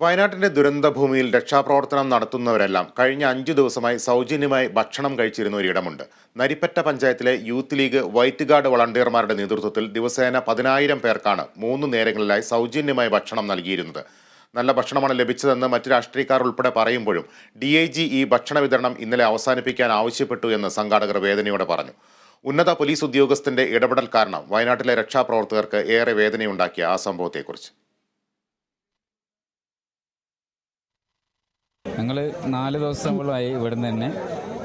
വയനാട്ടിന്റെ ദുരന്തഭൂമിയിൽ രക്ഷാപ്രവർത്തനം നടത്തുന്നവരെല്ലാം കഴിഞ്ഞ അഞ്ചു ദിവസമായി സൗജന്യമായി ഭക്ഷണം കഴിച്ചിരുന്ന ഒരിടമുണ്ട് നരിപ്പറ്റ പഞ്ചായത്തിലെ യൂത്ത് ലീഗ് വൈറ്റ് ഗാർഡ് വളണ്ടിയർമാരുടെ നേതൃത്വത്തിൽ ദിവസേന പതിനായിരം പേർക്കാണ് മൂന്ന് നേരങ്ങളിലായി സൗജന്യമായി ഭക്ഷണം നൽകിയിരുന്നത്. നല്ല ഭക്ഷണമാണ് ലഭിച്ചതെന്ന് മറ്റ് രാഷ്ട്രീയക്കാർ ഉൾപ്പെടെ പറയുമ്പോഴും ഡി ഈ ഭക്ഷണ വിതരണം ഇന്നലെ അവസാനിപ്പിക്കാൻ ആവശ്യപ്പെട്ടു എന്ന് സംഘാടകർ വേദനയോടെ പറഞ്ഞു. ഉന്നത പോലീസ് ഉദ്യോഗസ്ഥന്റെ ഇടപെടൽ കാരണം വയനാട്ടിലെ രക്ഷാപ്രവർത്തകർക്ക് ഏറെ വേദനയുണ്ടാക്കിയ ആ സംഭവത്തെക്കുറിച്ച്. ഞങ്ങൾ നാല് ദിവസങ്ങളായി ഇവിടുന്ന് തന്നെ.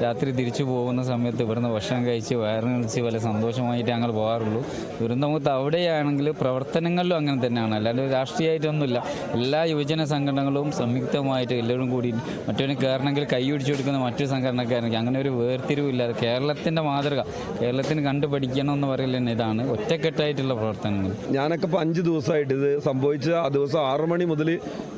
രാത്രി തിരിച്ചു പോകുന്ന സമയത്ത് ഇവിടുന്ന് ഭക്ഷണം കഴിച്ച് വയറിന് കളിച്ച് വല്ല സന്തോഷമായിട്ട് ഞങ്ങൾ പോകാറുള്ളൂ. ദുരന്തമുഖത്ത് അവിടെയാണെങ്കിൽ പ്രവർത്തനങ്ങളിലും അങ്ങനെ തന്നെയാണ്. അല്ലാണ്ട് രാഷ്ട്രീയമായിട്ടൊന്നുമില്ല. എല്ലാ യുവജന സംഘടനകളും സംയുക്തമായിട്ട് എല്ലാവരും കൂടി മറ്റവന് കയറണമെങ്കിൽ കൈ പിടിച്ചു കൊടുക്കുന്ന മറ്റു സംഘടനക്കാരനെങ്കിൽ അങ്ങനെ ഒരു വേർതിരിവില്ലാതെ കേരളത്തിന്റെ മാതൃക കേരളത്തിന് കണ്ടുപഠിക്കണമെന്ന് പഠിക്കണം എന്ന് പറയുന്നത് ഇതാണ് ഒറ്റക്കെട്ടായിട്ടുള്ള പ്രവർത്തനങ്ങൾ. ഞാനൊക്കെ ഇപ്പോൾ അഞ്ച് ദിവസമായിട്ട് ഇത് സംഭവിച്ച ആ ദിവസം ആറു മണി മുതൽ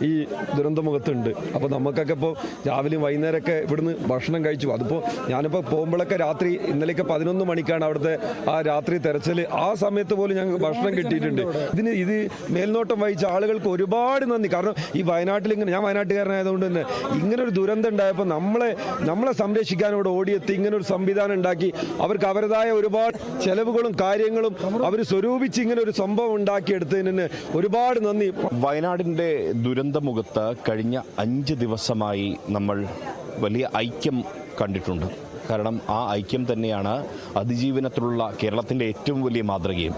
ഈ ദുരന്തമുഖത്തുണ്ട്. അപ്പോൾ നമുക്കൊക്കെ ഇപ്പോൾ രാവിലെയും വൈകുന്നേരമൊക്കെ ഇവിടുന്ന് ഭക്ഷണം കഴിച്ചു. അതിപ്പോൾ ഞാനിപ്പോൾ പോകുമ്പോഴൊക്കെ രാത്രി ഇന്നലെയൊക്കെ പതിനൊന്ന് മണിക്കാണ് അവിടുത്തെ ആ രാത്രി തെരച്ചിൽ ആ സമയത്ത് പോലും ഞങ്ങൾക്ക് ഭക്ഷണം കിട്ടിയിട്ടുണ്ട്. ഇതിന് ഇത് മേൽനോട്ടം വഹിച്ച ആളുകൾക്ക് ഒരുപാട് നന്ദി. കാരണം ഈ വയനാട്ടിൽ ഇങ്ങനെ ഞാൻ വയനാട്ടുകാരനായതുകൊണ്ട് തന്നെ ഇങ്ങനെ ഒരു ദുരന്തം ഉണ്ടായപ്പോൾ നമ്മളെ നമ്മളെ സംരക്ഷിക്കാൻ ഇവിടെ ഓടിയെത്തി ഇങ്ങനെ ഒരു സംവിധാനം ഉണ്ടാക്കി അവർക്ക് അവരുടേതായ ഒരുപാട് ചെലവുകളും കാര്യങ്ങളും അവർ സ്വരൂപിച്ച് ഇങ്ങനെ ഒരു സംഭവം ഉണ്ടാക്കിയെടുത്തതിന് ഒരുപാട് നന്ദി. വയനാടിന്റെ ദുരന്തമുഖത്ത് കഴിഞ്ഞ അഞ്ച് ദിവസമായി നമ്മൾ വലിയ ഐക്യം കണ്ടിട്ടുണ്ട്. കാരണം ആ ഐക്യം തന്നെയാണ് അതിജീവനത്തിലുള്ള കേരളത്തിന്റെ ഏറ്റവും വലിയ മാതൃകയും.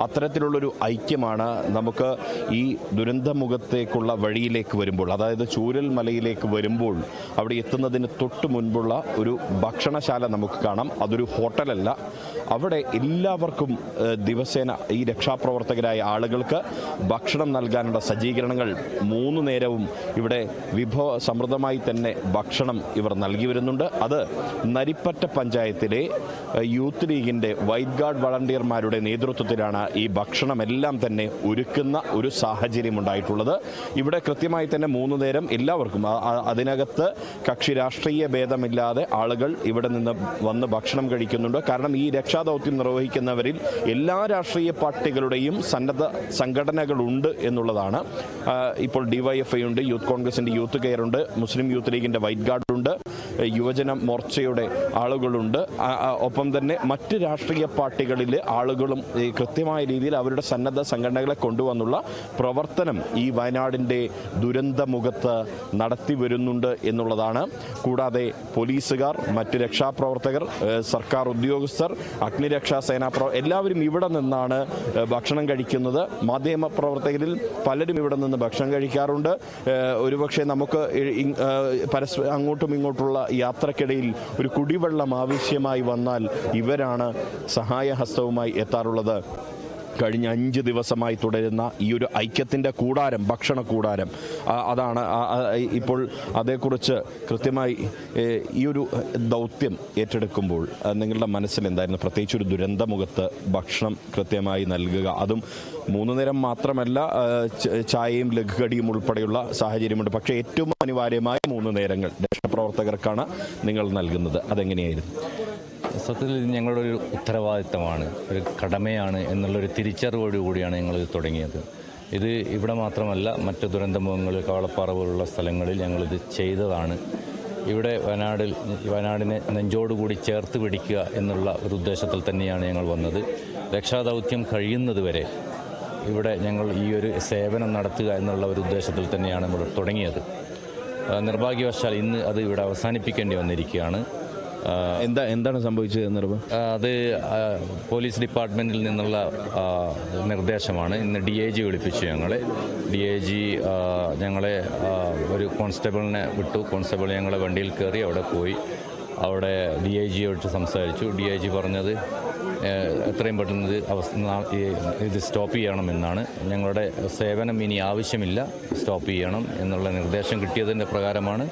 അത്തരത്തിലുള്ളൊരു ഐക്യമാണ് നമുക്ക് ഈ ദുരന്തമുഖത്തേക്കുള്ള വഴിയിലേക്ക് വരുമ്പോൾ അതായത് ചൂരൽ മലയിലേക്ക് വരുമ്പോൾ അവിടെ എത്തുന്നതിന് തൊട്ട് മുൻപുള്ള ഒരു ഭക്ഷണശാല നമുക്ക് കാണാം. അതൊരു ഹോട്ടലല്ല. അവിടെ എല്ലാവർക്കും ദിവസേന ഈ രക്ഷാപ്രവർത്തകരായ ആളുകൾക്ക് ഭക്ഷണം നൽകാനുള്ള സജ്ജീകരണങ്ങൾ മൂന്ന് നേരവും ഇവിടെ വിഭവ സമൃദ്ധമായി തന്നെ ഭക്ഷണം ഇവർ നൽകി വരുന്നുണ്ട്. അത് നരിപ്പറ്റ പഞ്ചായത്തിലെ യൂത്ത് ലീഗിന്റെ വൈറ്റ് ഗാർഡ് വളണ്ടിയർമാരുടെ നേതൃത്വത്തിലാണ് ഈ ഭക്ഷണമെല്ലാം തന്നെ ഒരുക്കുന്ന ഒരു സാഹചര്യം ഉണ്ടായിട്ടുള്ളത് ഇവിടെ കൃത്യമായി തന്നെ മൂന്ന് നേരം എല്ലാവർക്കും അതിനകത്ത് കക്ഷി രാഷ്ട്രീയ ഭേദമില്ലാതെ ആളുകൾ ഇവിടെ നിന്ന് വന്ന് ഭക്ഷണം കഴിക്കുന്നുണ്ട്. കാരണം ഈ രക്ഷാദൗത്യം നിർവഹിക്കുന്നവരിൽ എല്ലാ രാഷ്ട്രീയ പാർട്ടികളുടെയും സന്നദ്ധ സംഘടനകളുണ്ട് എന്നുള്ളതാണ്. ഇപ്പോൾ ഡിവൈഎഫ്ഐ ഉണ്ട് യൂത്ത് കോൺഗ്രസിന്റെ യൂത്ത് കെയർ ഉണ്ട് മുസ്ലിം യൂത്ത് ലീഗിന്റെ വൈറ്റ് ഗാർഡ് ഉണ്ട് യുവജന മോർച്ചയുടെ ആളുകളുണ്ട്. ഒപ്പം തന്നെ മറ്റ് രാഷ്ട്രീയ പാർട്ടികളിലെ ആളുകളും കൃത്യമായ രീതിയിൽ അവരുടെ സന്നദ്ധ സംഘടനകളെ കൊണ്ടുവന്നുള്ള പ്രവർത്തനം ഈ വയനാടിന്റെ ദുരന്തമുഖത്ത് നടത്തി വരുന്നുണ്ട് എന്നുള്ളതാണ്. കൂടാതെ പോലീസുകാർ മറ്റ് രക്ഷാപ്രവർത്തകർ സർക്കാർ ഉദ്യോഗസ്ഥർ അഗ്നിരക്ഷാ സേനാ എല്ലാവരും ഇവിടെ നിന്നാണ് ഭക്ഷണം കഴിക്കുന്നത്. മാധ്യമ പ്രവർത്തകരിൽ പലരും ഇവിടെ നിന്ന് ഭക്ഷണം കഴിക്കാറുണ്ട്. ഒരുപക്ഷെ നമുക്ക് പരസ്പരം അങ്ങോട്ടും ഇങ്ങോട്ടുള്ള യാത്രക്കിടയിൽ ഒരു കുടിവെള്ളം ആവശ്യമായി വന്നാൽ ഇവരാണ് സഹായഹസ്തവുമായി എത്താറുള്ളത്. കഴിഞ്ഞ അഞ്ച് ദിവസമായി തുടരുന്ന ഈ ഒരു ഐക്യത്തിന്റെ കൂടാരം ഭക്ഷണ കൂടാരം. അതാണ് ഇപ്പോൾ അതേക്കുറിച്ച് കൃത്യമായി ഈ ഒരു ദൗത്യം ഏറ്റെടുക്കുമ്പോൾ നിങ്ങളുടെ മനസ്സിൽ എന്തായിരുന്നു? പ്രത്യേകിച്ച് ഒരു ദുരന്തമുഖത്ത് ഭക്ഷണം കൃത്യമായി നൽകുക. അതും മൂന്ന് നേരം മാത്രമല്ല ചായയും ലഘുകടിയും ഉൾപ്പെടെയുള്ള സാഹചര്യമുണ്ട്. പക്ഷേ ഏറ്റവും അനിവാര്യമായ മൂന്ന് നേരങ്ങൾ രക്ഷാപ്രവർത്തകർക്കാണ് നിങ്ങൾ നൽകുന്നത്. അതെങ്ങനെയായിരുന്നു? സത്യത്തിൽ ഇത് ഞങ്ങളുടെ ഒരു ഉത്തരവാദിത്തമാണ് ഒരു കടമയാണ് എന്നുള്ളൊരു തിരിച്ചറിവോടുകൂടിയാണ് ഞങ്ങൾ തുടങ്ങിയത്. ഇത് ഇവിടെ മാത്രമല്ല മറ്റ് ദുരന്തമുഖങ്ങൾ കവളപ്പാറ പോലുള്ള സ്ഥലങ്ങളിൽ ഞങ്ങളിത് ചെയ്തതാണ്. ഇവിടെ വയനാടിൽ വയനാടിനെ നെഞ്ചോടുകൂടി ചേർത്ത് പിടിക്കുക എന്നുള്ള ഒരു ഉദ്ദേശത്തിൽ തന്നെയാണ് ഞങ്ങൾ വന്നത്. രക്ഷാദൗത്യം കഴിയുന്നത് വരെ ഇവിടെ ഞങ്ങൾ ഈ ഒരു സേവനം നടത്തുക എന്നുള്ള ഒരു ഉദ്ദേശത്തിൽ തന്നെയാണ് നമ്മൾ തുടങ്ങിയത്. നിർഭാഗ്യവശാൽ ഇന്ന് അത് ഇവിടെ അവസാനിപ്പിക്കേണ്ടി വന്നിരിക്കുകയാണ്. എന്താ എന്താണ് സംഭവിച്ചത് എന്നറിവ് അത് പോലീസ് ഡിപ്പാർട്ട്മെന്റിൽ നിന്നുള്ള നിർദ്ദേശമാണ്. ഇന്ന് ഡി ഐ ജി വിളിപ്പിച്ചു ഞങ്ങളെ. ഡി ഐ ജി ഞങ്ങളെ ഒരു കോൺസ്റ്റബിളിനെ വിട്ടു. കോൺസ്റ്റബിൾ ഞങ്ങളെ വണ്ടിയിൽ കയറി അവിടെ പോയി. അവിടെ ഡി ഐ ജിയോട്ട് സംസാരിച്ചു. ഡി ഐ ജി പറഞ്ഞത് എത്രയും പെട്ടെന്ന് അവസ്ഥ ഇത് സ്റ്റോപ്പ് ചെയ്യണമെന്നാണ്. ഞങ്ങളുടെ സേവനം ഇനി ആവശ്യമില്ല. സ്റ്റോപ്പ് ചെയ്യണം എന്നുള്ള നിർദ്ദേശം കിട്ടിയതിന്റെ പ്രകാരമാണ്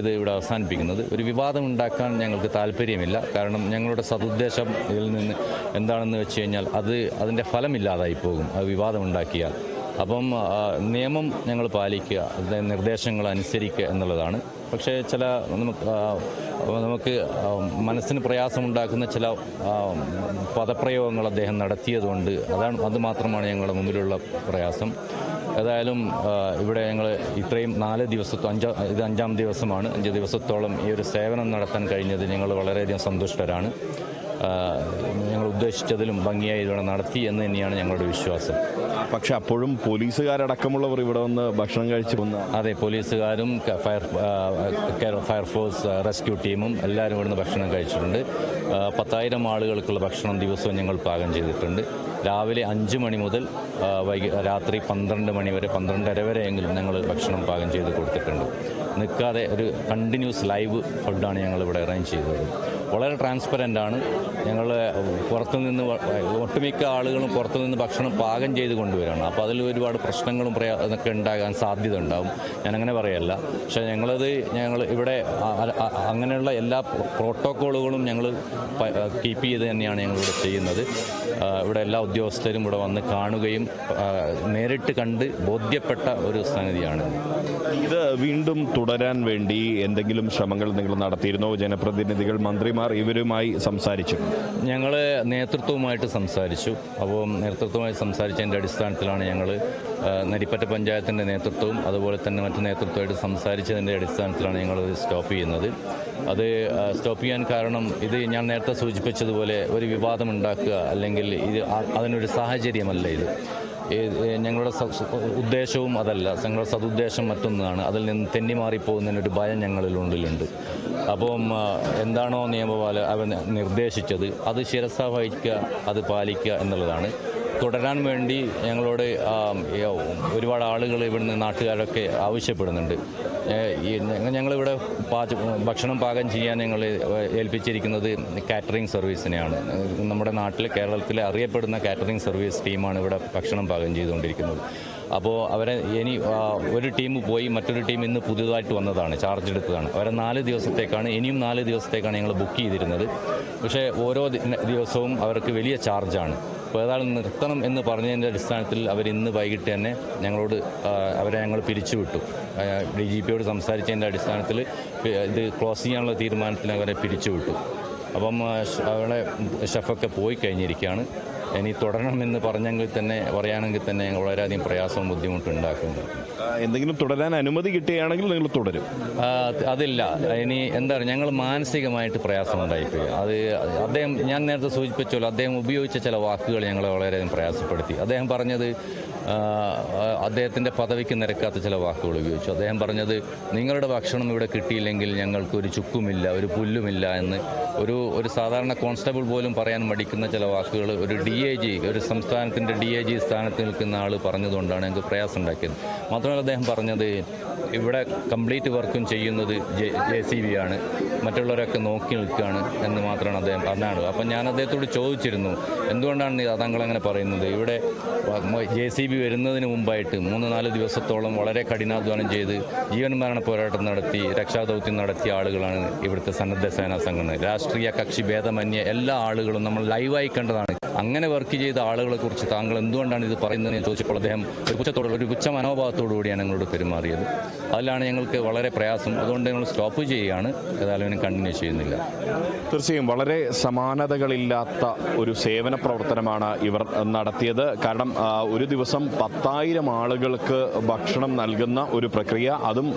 ഇത് ഇവിടെ അവസാനിപ്പിക്കുന്നത്. ഒരു വിവാദം ഉണ്ടാക്കാൻ ഞങ്ങൾക്ക് താല്പര്യമില്ല. കാരണം ഞങ്ങളുടെ സതുദ്ദേശം ഇതിൽ നിന്ന് എന്താണെന്ന് വെച്ച് കഴിഞ്ഞാൽ അത് അതിന്റെ ഫലമില്ലാതായി പോകും അത് വിവാദം ഉണ്ടാക്കിയാൽ. അപ്പം നിയമം ഞങ്ങൾ പാലിക്കുക അതിന്റെ നിർദ്ദേശങ്ങൾ അനുസരിക്കുക എന്നുള്ളതാണ്. പക്ഷേ ചില നമുക്ക് നമുക്ക് മനസ്സിന് പ്രയാസമുണ്ടാക്കുന്ന ചില പദപ്രയോഗങ്ങൾ അദ്ദേഹം നടത്തിയതുകൊണ്ട് അതാണ് അതുമാത്രമാണ് ഞങ്ങളുടെ മുമ്പിലുള്ള പ്രയാസം. ഏതായാലും ഇവിടെ ഞങ്ങൾ ഇത്രയും നാല് ദിവസത്തോ അഞ്ചാ ഇത് അഞ്ചാം ദിവസമാണ്. അഞ്ച് ദിവസത്തോളം ഈ ഒരു സേവനം നടത്താൻ കഴിഞ്ഞത് ഞങ്ങൾ വളരെയധികം സന്തുഷ്ടരാണ്. ഞങ്ങൾ ഉദ്ദേശിച്ചതിലും ഭംഗിയായി ഇവിടെ നടത്തി എന്ന് തന്നെയാണ് ഞങ്ങളുടെ വിശ്വാസം. പക്ഷെ അപ്പോഴും പോലീസുകാരടക്കമുള്ളവർ ഇവിടെ വന്ന് ഭക്ഷണം കഴിച്ചു വന്ന അതെ പോലീസുകാരും ഫയർ ഫയർഫോഴ്സ് റെസ്ക്യൂ ടീമും എല്ലാവരും ഇവിടുന്ന് ഭക്ഷണം കഴിച്ചിട്ടുണ്ട്. പത്തായിരം ആളുകൾക്കുള്ള ഭക്ഷണം ദിവസവും ഞങ്ങൾ പാകം ചെയ്തിട്ടുണ്ട്. രാവിലെ അഞ്ച് മണി മുതൽ വൈകി രാത്രി പന്ത്രണ്ട് മണി വരെ പന്ത്രണ്ടര വരെയെങ്കിലും ഞങ്ങൾ ഭക്ഷണം പാകം ചെയ്ത് കൊടുത്തിട്ടുണ്ട്. നിൽക്കാതെ ഒരു കണ്ടിന്യൂസ് ലൈവ് ഫുഡാണ് ഞങ്ങൾ ഇവിടെ അറേഞ്ച് ചെയ്തത്. വളരെ ട്രാൻസ്പെറന്റ് ആണ്. ഞങ്ങൾ പുറത്തുനിന്ന് ഒട്ടുമിക്ക ആളുകളും പുറത്തുനിന്ന് ഭക്ഷണം പാകം ചെയ്ത് കൊണ്ടുവരികയാണ് അപ്പോൾ അതിൽ ഒരുപാട് പ്രശ്നങ്ങളും പ്രയാ ഇതൊക്കെ ഉണ്ടാകാൻ സാധ്യത ഉണ്ടാകും ഞാനങ്ങനെ പറയല്ല. പക്ഷേ ഞങ്ങളത് ഞങ്ങൾ ഇവിടെ അങ്ങനെയുള്ള എല്ലാ പ്രോട്ടോക്കോളുകളും ഞങ്ങൾ കീപ്പ് ചെയ്ത് തന്നെയാണ് ഞങ്ങളിവിടെ ചെയ്യുന്നത്. ഇവിടെ എല്ലാ ഉദ്യോഗസ്ഥരും ഇവിടെ വന്ന് കാണുകയും നേരിട്ട് കണ്ട് ബോധ്യപ്പെട്ട ഒരു സംഗതിയാണ്. ഇത് വീണ്ടും തുടരാൻ വേണ്ടി എന്തെങ്കിലും ശ്രമങ്ങൾ നിങ്ങൾ നടത്തിയിരുന്നോ? ജനപ്രതിനിധികൾ മന്ത്രിമാർ ഇവരുമായി സംസാരിച്ചു. ഞങ്ങൾ നേതൃത്വവുമായിട്ട് സംസാരിച്ചു. അപ്പോൾ നേതൃത്വവുമായി സംസാരിച്ചതിന്റെ അടിസ്ഥാനത്തിലാണ് ഞങ്ങൾ നരിപ്പറ്റ പഞ്ചായത്തിന്റെ നേതൃത്വവും അതുപോലെ തന്നെ മറ്റു നേതൃത്വമായിട്ട് സംസാരിച്ചതിന്റെ അടിസ്ഥാനത്തിലാണ് ഞങ്ങൾ സ്റ്റോപ്പ് ചെയ്യുന്നത്. അത് സ്റ്റോപ്പ് ചെയ്യാൻ കാരണം ഇത് ഞാൻ നേരത്തെ സൂചിപ്പിച്ചതുപോലെ ഒരു വിവാദം ഉണ്ടാക്കുക അല്ലെങ്കിൽ ഇത് അതിനൊരു സാഹചര്യമല്ല ഇത്. ഞങ്ങളുടെ ഉദ്ദേശവും അതല്ല. ഞങ്ങളുടെ സതുദ്ദേശം മറ്റൊന്നാണ്. അതിൽ നിന്ന് തെന്നിമാറിപ്പോകുന്നതിനൊരു ഭയം ഞങ്ങളിൽ ഉള്ളിലുണ്ട്. അപ്പം എന്താണോ നിയമപാല അവൻ നിർദ്ദേശിച്ചത് അത് ശിരസ വഹിക്കുക അത് പാലിക്കുക എന്നുള്ളതാണ്. തുടരാൻ വേണ്ടി ഞങ്ങളോട് ഒരുപാട് ആളുകൾ ഇവിടുന്ന് നാട്ടുകാരൊക്കെ ആവശ്യപ്പെടുന്നുണ്ട്. ഞങ്ങളിവിടെ ഭക്ഷണം പാകം ചെയ്യാൻ ഞങ്ങൾ ഏൽപ്പിച്ചിരിക്കുന്നത് കാറ്ററിംഗ് സർവീസിനെയാണ്. നമ്മുടെ നാട്ടിൽ കേരളത്തിലെ അറിയപ്പെടുന്ന കാറ്ററിംഗ് സർവീസ് ടീമാണ് ഇവിടെ ഭക്ഷണം പാകം ചെയ്തുകൊണ്ടിരിക്കുന്നത്. അപ്പോൾ അവരെ ഇനി ഒരു ടീം പോയി മറ്റൊരു ടീം ഇന്ന് പുതിയതായിട്ട് വന്നതാണ് ചാർജ് എടുത്തതാണ്. അവരെ നാല് ദിവസത്തേക്കാണ് ഇനിയും നാല് ദിവസത്തേക്കാണ് ഞങ്ങൾ ബുക്ക് ചെയ്തിരുന്നത്. പക്ഷേ ഓരോ ദിവസവും അവർക്ക് വലിയ ചാർജാണ്. അപ്പോൾ നിർത്തണം എന്ന് പറഞ്ഞതിന്റെ അടിസ്ഥാനത്തിൽ അവർ ഇന്ന് വൈകിട്ട് തന്നെ ഞങ്ങളോട് അവരെ ഞങ്ങൾ പിരിച്ചുവിട്ടു. ഡി ജി പിയോട് സംസാരിച്ചതിന്റെ അടിസ്ഥാനത്തിൽ ഇത് ക്ലോസ് ചെയ്യാനുള്ള തീരുമാനത്തിൽ അവരെ പിരിച്ചുവിട്ടു. അപ്പം അവളെ ഷെഫൊക്കെ പോയി കഴിഞ്ഞിരിക്കുകയാണ്. ഇനി തുടരണമെന്ന് പറഞ്ഞെങ്കിൽ തന്നെ പറയുകയാണെങ്കിൽ തന്നെ വളരെയധികം പ്രയാസവും ബുദ്ധിമുട്ടും ഉണ്ടാക്കുന്നുണ്ട് എന്തെങ്കിലും തുടരാൻ അനുമതി കിട്ടുകയാണെങ്കിൽ നിങ്ങൾ തുടരും. അതില്ല. ഇനി എന്താ പറയുക ഞങ്ങൾ മാനസികമായിട്ട് പ്രയാസമുണ്ടായിപ്പോയി. അത് അദ്ദേഹം ഞാൻ നേരത്തെ സൂചിപ്പിച്ചല്ലോ അദ്ദേഹം ഉപയോഗിച്ച ചില വാക്കുകൾ ഞങ്ങളെ വളരെയധികം പ്രയാസപ്പെടുത്തി. അദ്ദേഹം പറഞ്ഞത് അദ്ദേഹത്തിന്റെ പദവിക്ക് നിരക്കാത്ത ചില വാക്കുകൾ ഉപയോഗിച്ചു. അദ്ദേഹം പറഞ്ഞത് നിങ്ങളുടെ ഭക്ഷണം ഇവിടെ കിട്ടിയില്ലെങ്കിൽ ഞങ്ങൾക്ക് ഒരു ചുക്കുമില്ല ഒരു പുല്ലുമില്ല എന്ന് ഒരു ഒരു സാധാരണ കോൺസ്റ്റബിൾ പോലും പറയാൻ മടിക്കുന്ന ചില വാക്കുകൾ ഒരു ഡി എ ജി ഒരു സംസ്ഥാനത്തിന്റെ ഡി എ ജി സ്ഥാനത്ത് നിൽക്കുന്ന ആൾ പറഞ്ഞതുകൊണ്ടാണ് ഞങ്ങൾക്ക് പ്രയാസം ഉണ്ടാക്കിയത്. മാത്രമല്ല അദ്ദേഹം പറഞ്ഞത് ഇവിടെ കംപ്ലീറ്റ് വർക്കും ചെയ്യുന്നത് ജെ സി ബി ആണ്. മറ്റുള്ളവരൊക്കെ നോക്കി നിൽക്കുകയാണ് എന്ന് മാത്രമാണ് അദ്ദേഹം പറഞ്ഞാണ് അപ്പം ഞാൻ അദ്ദേഹത്തോട് ചോദിച്ചിരുന്നു എന്തുകൊണ്ടാണ് നീ താങ്കൾ അങ്ങനെ പറയുന്നത്? ഇവിടെ ജെ സി ബി വരുന്നതിന് മുമ്പായിട്ട് മൂന്ന് നാല് ദിവസത്തോളം വളരെ കഠിനാധ്വാനം ചെയ്ത് ജീവൻ മരണ പോരാട്ടം നടത്തി രക്ഷാദൗത്യം നടത്തിയ ആളുകളാണ് ഇവിടുത്തെ സന്നദ്ധ സേനാ സംഘടന. രാഷ്ട്രീയ കക്ഷി ഭേദമന്യേ എല്ലാ ആളുകളും നമ്മൾ ലൈവായി കണ്ടതാണ് അങ്ങനെ വർക്ക് ചെയ്ത ആളുകളെ കുറിച്ച് താങ്കൾ എന്തുകൊണ്ടാണ് ഇത് പറയുന്നതെന്ന് ചോദിച്ചപ്പോൾ അദ്ദേഹം ഒരു പുച്ഛത്തോടുള്ള ഒരു പുച്ഛ മനോഭാവത്തോടു കൂടിയാണ് ഞങ്ങളോട് പെരുമാറിയത്. അതിലാണ് ഞങ്ങൾക്ക് വളരെ പ്രയാസം. അതുകൊണ്ട് ഞങ്ങൾ സ്റ്റോപ്പ് ചെയ്യുകയാണ്. ഏതായാലും കണ്ടിന്യൂ ചെയ്യുന്നില്ല. തീർച്ചയായും വളരെ സമാനതകളില്ലാത്ത ഒരു സേവന പ്രവർത്തനമാണ് ഇവർ നടത്തിയത്. കാരണം ഒരു ദിവസം പത്തായിരം ആളുകൾക്ക് ഭക്ഷണം നൽകുന്ന ഒരു പ്രക്രിയ. അതും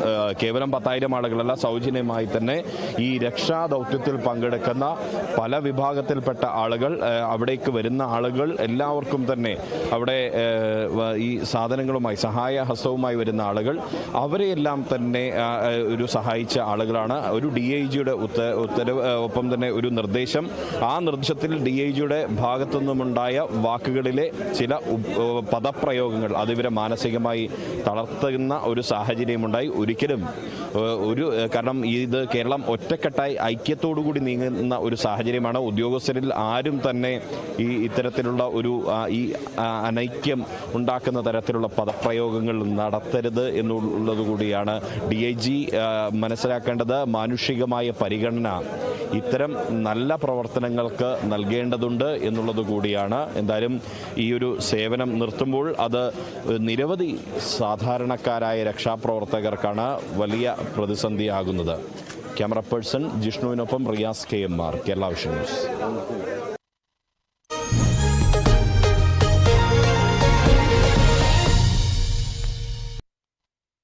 കേവലം പത്തായിരം ആളുകളല്ല സൗജന്യമായി തന്നെ ഈ രക്ഷാ ദൗത്യത്തിൽ പങ്കെടുക്കുന്ന പല വിഭാഗത്തിൽപ്പെട്ട ആളുകൾ അവിടേക്ക് വരുന്ന ആളുകൾ എല്ലാവർക്കും തന്നെ അവിടെ ഈ സാധനങ്ങളുമായി സഹായ ഹസ്തവുമായി വരുന്ന ആളുകൾ അവരെയെല്ലാം തന്നെ ഒരു സഹായിച്ച ആളുകളാണ്. ഒരു ഡി ഐ ജിയുടെ ഉത്തരവ് ഒപ്പം തന്നെ ഒരു നിർദ്ദേശം. ആ നിർദ്ദേശത്തിൽ ഡി ഐ ജിയുടെ ഭാഗത്തു നിന്നുമുണ്ടായ വാക്കുകളിലെ ചില പദപ്രയോഗങ്ങൾ അതിവരെ മാനസികമായി തളർത്തുന്ന ഒരു സാഹചര്യമുണ്ടായി. ഒരിക്കലും ഒരു കാരണം ഇത് കേരളം ഒറ്റക്കെട്ടായി ഐക്യത്തോടു കൂടി നീങ്ങുന്ന ഒരു സാഹചര്യമാണ്. ഉദ്യോഗസ്ഥരിൽ ആരും തന്നെ ഈ ഇത്തരത്തിലുള്ള ഒരു ഈ അനൈക്യം ഉണ്ടാക്കുന്ന തരത്തിലുള്ള പദപ്രയോഗങ്ങൾ നടത്തരുത് എന്നുള്ളത് കൂടിയാണ് ഡി ഐ ജി മനസ്സിലാക്കേണ്ടത്. മാനുഷികമായ പരിഗണന ഇത്തരം നല്ല പ്രവർത്തനങ്ങൾക്ക് നൽകേണ്ടതുണ്ട് എന്നുള്ളത് കൂടിയാണ്. എന്തായാലും ഈ ഒരു സേവനം നിർത്തുമ്പോൾ അത് നിരവധി സാധാരണക്കാരായ രക്ഷാപ്രവർത്തകർക്കാണ് വലിയ പ്രതിസന്ധിയാകുന്നത്. Camera person ജിഷ്ണുവിനൊപ്പം Riyas K M R Kerala vision news.